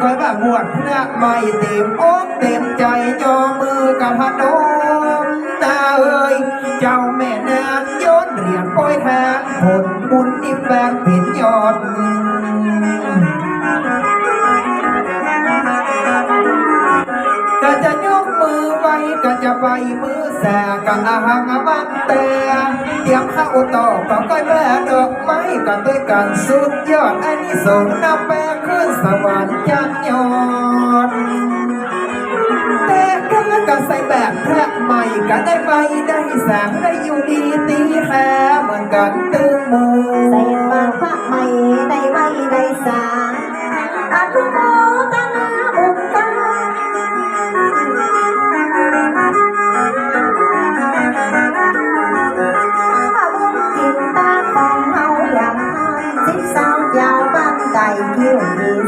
คอยว่าบวชพระไม่เต็มอกเต็มใจจอมือกับพนมตาเอ้ยเจ้าแม่นางย้อนเรียนปล่อยทางผลบุญนี่แฟนผิดยอด ไปมือแสก็อาหังมันแต่เตรียมข้าวต่อก็ก้อยแม่ดอกไม้กันด้วยกันสุดยอดอันนี้สงส์นำแปขึ้นสวรรค์จันยอดแต่ก็ก็ใส่แบบแพระใหม่ก็ได้ไปได้แสงได้อยู่ดีตีแค่เหมือนกันตึงมูใส่บาตรพระใหม่ได้ไว้ได้สาอนุโม Giáo ban tài kiều nhiều